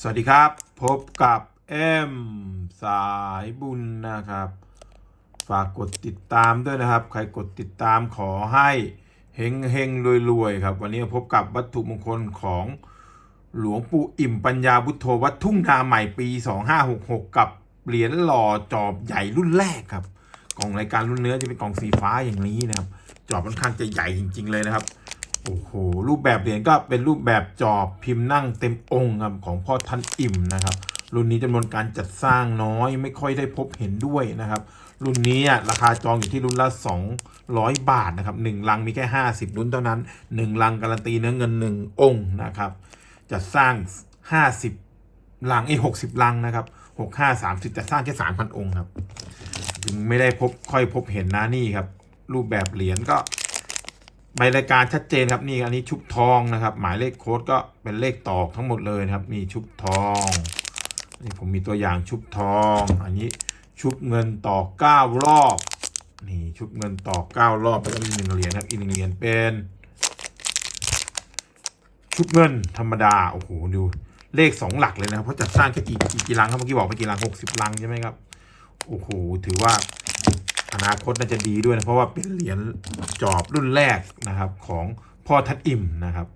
สวัสดีครับ พบกับเอ็มสายบุญนะครับ ฝากกดติดตามด้วยนะครับ ใครกดติดตามขอให้เฮงเฮงรวยรวยครับ วันนี้พบกับวัตถุมงคลของหลวงปู่อิ่มปัญญาบุตโธวัดทุ่งนาใหม่ปี 2566 กับเหรียญหล่อจอบใหญ่รุ่นแรกครับ กล่องรายการรุ่นเนื้อจะเป็นกล่องสีฟ้าอย่างนี้นะครับ จอบค่อนข้างจะใหญ่จริง ๆ เลยนะครับ โอ้โหรูปแบบเหรียญก็เป็นรูปแบบจอบพิมพ์นั่งเต็มองค์ครับของพ่อท่านอิ่มนะครับ รุ่นนี้จำนวนการจัดสร้างน้อยไม่ค่อยได้พบเห็นด้วยนะครับ รุ่นนี้ราคาจองอยู่ที่รุ่นละ 200 บาทนะครับหนึ่งลังมีแค่ 50 รุ่นเท่านั้น 1 ลังการันตีเนื้อเงิน 1 องค์นะครับจัดสร้าง 50 ลังไอ้60ลังนะครับ65 30จัดสร้างแค่3,000องค์ครับ จึงไม่ได้พบค่อยพบเห็นนะนี่ครับ รูปแบบเหรียญก็ ใบรายการชัดเจนครับนี่อันนี้ชุบทองนะครับ หมายเลขโค้ดก็เป็นเลขตอกทั้งหมดเลยนะครับนี่ชุบทองนี่ผมมีตัวอย่างชุบทอง อันนี้ชุบเงินต่อเก้ารอบนี่ชุบเงินต่อเก้ารอบแล้วก็มีหนึ่งเหรียญครับอีกหนึ่งเหรียญเป็น ชุบเงินธรรมดาโอ้โหดูเลขสองหลักเลยนะครับเพราะจัดสร้างแค่กี่กี่กี่ลังครับเมื่อกี้บอกไปกี่ลังหกสิบลังใช่ไหมครับโอ้โหถือว่า อนาคตน่าจะดีด้วยนะเพราะว่าเป็นเหรียญจอบรุ่นแรกนะครับของพ่อทัดอิ่มนะครับ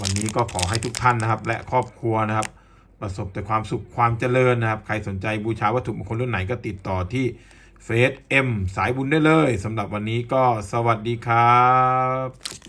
วันนี้ก็ขอให้ทุกท่านนะครับ และครอบครัวนะครับ ประสบแต่ความสุขความเจริญนะครับ ใครสนใจบูชาวัตถุมงคลรุ่นไหนก็ติดต่อที่เฟซเอ็มสายบุญได้เลยสำหรับวันนี้ก็สวัสดีครับ